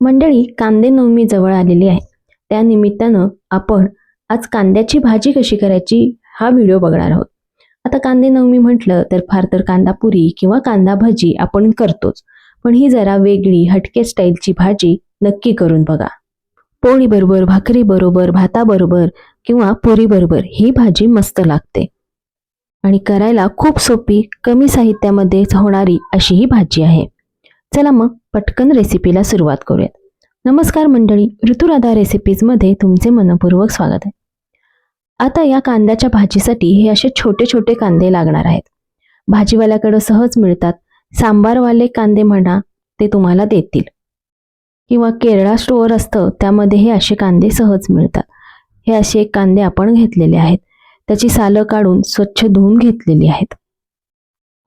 मंडळी कांदे नवमी जवळ आलेली आहे. त्या निमित्तानं आपण आज कांद्याची भाजी कशी करायची हा व्हिडिओ बघणार आहोत. आता कांदे नवमी म्हटलं तर फार तर कांदा पुरी किंवा कांदा भाजी आपण करतोच. पण ही जरा वेगळी हटके स्टाईलची भाजी नक्की करून बघा. पोळी बरोबर भाकरी बरोबर भाताबरोबर किंवा पुरी बरोबर ही भाजी मस्त लागते. आणि करायला खूप सोपी कमी साहित्यामध्ये होणारी अशी ही भाजी आहे. चला मग पटकन रेसिपीला सुरुवात करूयात. नमस्कार मंडळी ऋतुराधा रेसिपीजमध्ये तुमचे मनपूर्वक स्वागत आहे. आता या कांद्याच्या भाजीसाठी हे असे छोटे छोटे कांदे लागणार आहेत. भाजीवाल्याकडं सहज मिळतात. सांबारवाले कांदे म्हणा ते तुम्हाला देतील. किंवा केरळा स्टोअर असतं त्यामध्ये हे असे कांदे सहज मिळतात. हे असे कांदे आपण घेतलेले आहेत. त्याची सालं काढून स्वच्छ धुवून घेतलेली आहेत.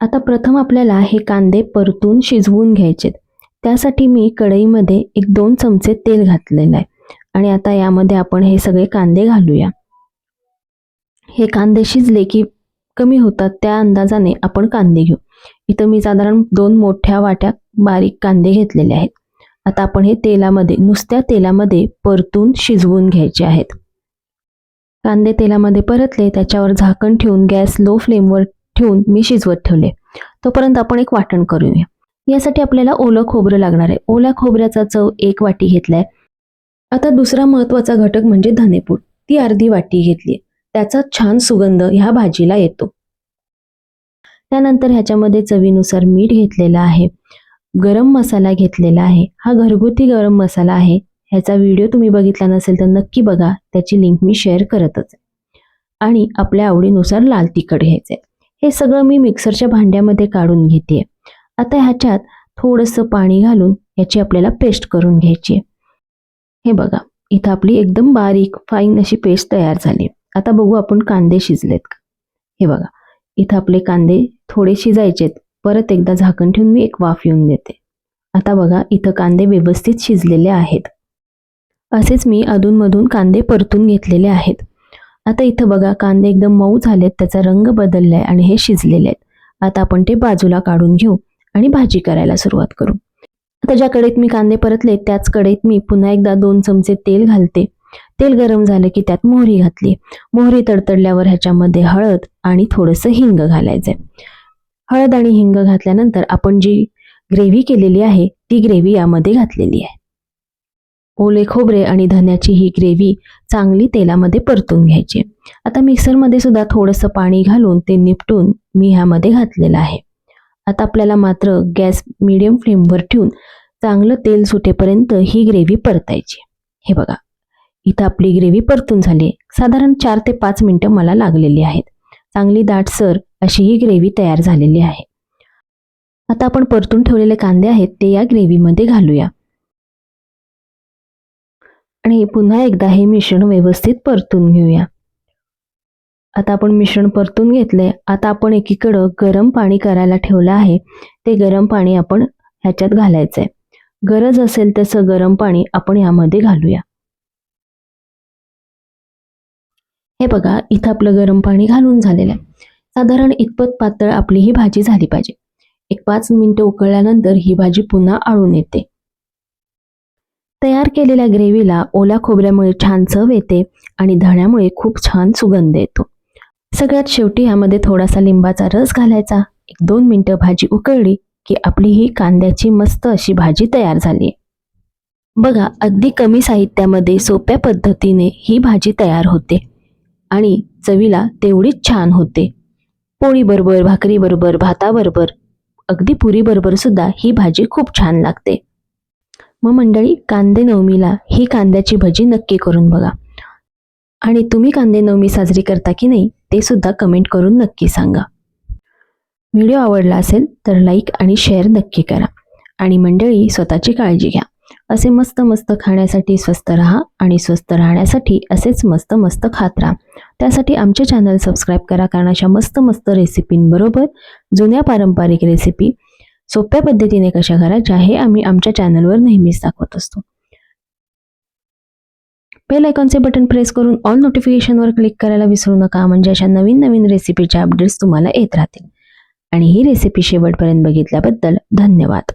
आता प्रथम आपल्याला हे कांदे परतून शिजवून घ्यायचेत. त्यासाठी मी कढईमध्ये एक दोन चमचे तेल घातलेलं आहे. आणि आता यामध्ये आपण हे सगळे कांदे घालूया. हे कांदे शिजले की कमी होतात त्या अंदाजाने आपण कांदे घेऊ. इथं मी साधारण दोन मोठ्या वाट्या बारीक कांदे घेतलेले आहेत. आता आपण हे तेलामध्ये नुसत्या तेलामध्ये परतून शिजवून घ्यायचे आहेत. कांदे तेलामध्ये परतले त्याच्यावर झाकण ठेवून गॅस लो फ्लेमवर ठेवून मी शिजवत ठेवले. तोपर्यंत आपण एक वाटण करूया. यासाठी आपल्याला ओलं खोबरं लागणार आहे. ओल्या खोबऱ्याचा चव एक वाटी घेतलाय. आता दुसरा महत्त्वाचा घटक म्हणजे धनेपूड. ती अर्धी वाटी घेतली त्याचा छान सुगंध ह्या भाजीला येतो. त्यानंतर ह्याच्यामध्ये चवीनुसार मीठ घेतलेलं आहे. गरम मसाला घेतलेला आहे. हा घरगुती गरम मसाला आहे. ह्याचा व्हिडिओ तुम्ही बघितला नसेल तर नक्की बघा. त्याची लिंक मी शेअर करतच आणि आपल्या आवडीनुसार लाल तिखट घ्यायचंय. हे सगळं मी मिक्सरच्या भांड्यामध्ये काढून घेते. आता ह्याच्यात थोडंसं पाणी घालून याची आपल्याला पेस्ट करून घ्यायची. हे बघा इथं आपली एकदम बारीक फाईन अशी पेस्ट तयार झाली. आता बघू आपण कांदे शिजलेत का? हे बघा इथं आपले कांदे थोडे शिजायचेत. परत एकदा झाकण ठेवून मी एक वाफ येऊन देते. आता बघा इथं कांदे व्यवस्थित शिजलेले आहेत. असेच मी अधूनमधून कांदे परतून घेतलेले आहेत. आता इथं बघा कांदे एकदम मऊ झालेत त्याचा रंग बदललाय आणि हे शिजलेले आहेत. आता आपण ते बाजूला काढून घेऊ आणि भाजी करायला सुरुवात करू. आता ज्या कढईत मी कांदे परतले त्याच कढईत मी पुन्हा एकदा दोन चमचे तेल घालते. तेल गरम झालं की त्यात मोहरी घातली. मोहरी तडतडल्यावर ह्याच्यामध्ये हळद आणि थोडंसं हिंग घालायचंय. हळद आणि हिंग घातल्यानंतर आपण जी ग्रेव्ही केलेली आहे ती ग्रेव्ही यामध्ये घातलेली आहे. ओले खोबरे आणि धन्याची ही ग्रेव्ही चांगली तेलामध्ये परतून घ्यायची. आता मिक्सरमध्ये सुद्धा थोडंसं पाणी घालून ते निपटून मी ह्यामध्ये घातलेलं आहे. आता आपल्याला मात्र गॅस मिडियम फ्लेमवर ठेवून चांगलं तेल सुटेपर्यंत ही ग्रेव्ही परतायची. हे बघा इथं आपली ग्रेव्ही परतून झाली साधारण चार ते पाच मिनटं मला लागलेली आहेत. चांगली दाटसर अशी ही ग्रेव्ही तयार झालेली आहे. आता आपण परतून ठेवलेले कांदे आहेत ते या ग्रेव्हीमध्ये घालूया. आणि पुन्हा एकदा हे मिश्रण व्यवस्थित परतून घेऊया. आता आपण मिश्रण परतून घेतलंय. आता आपण एकीकडं गरम पाणी करायला ठेवलं आहे. ते गरम पाणी आपण ह्याच्यात घालायचंय. गरज असेल तसं गरम पाणी आपण यामध्ये घालूया. हे बघा इथं आपलं गरम पाणी घालून झालेलं आहे. साधारण इतपत पातळ आपली ही भाजी झाली पाहिजे. एक पाच मिनटं उकळल्यानंतर ही भाजी पुन्हा आळून येते. तयार केलेल्या ग्रेव्हीला ओल्या खोबऱ्यामुळे छान चव येते आणि धण्यामुळे खूप छान सुगंध येतो. सगळ्यात शेवटी यामध्ये थोडासा लिंबाचा रस घालायचा. एक दोन मिनिटं भाजी उकळली की आपली ही कांद्याची मस्त अशी भाजी तयार झाली बघा अगदी कमी साहित्यामध्ये सोप्या पद्धतीने ही भाजी तयार होते आणि चवीला तेवढीच छान होते. पोळी बरोबर भाकरी बरोबर भाताबरोबर अगदी पुरी बरोबर सुद्धा ही भाजी खूप छान लागते. मग मंडळी कांदे नवमीला ही कांद्याची भजी नक्की करून बघा. आणि तुम्ही कांदे नवमी साजरी करता की नाही ते सुद्धा कमेंट करून नक्की सांगा. व्हिडिओ आवडला असेल तर लाईक आणि शेअर नक्की करा. आणि मंडळी स्वतःची काळजी घ्या. असे मस्त मस्त खाण्यासाठी स्वस्त राहा आणि स्वस्त राहण्यासाठी असेच मस्त मस्त खात राहा. त्यासाठी आमचे चॅनल सबस्क्राईब करा कारण अशा मस्त मस्त रेसिपींबरोबर जुन्या पारंपरिक रेसिपी सोप्या पद्धतीने कशा करायच्या हे आम्ही आमच्या चॅनलवर नेहमीच दाखवत असतो. बेल आयकॉनचे बटन प्रेस करून ऑल नोटिफिकेशनवर क्लिक करायला विसरू नका म्हणजे अशा नवीन नवीन रेसिपीच्या अपडेट्स तुम्हाला येत राहतील. आणि ही रेसिपी शेवटपर्यंत बघितल्याबद्दल धन्यवाद.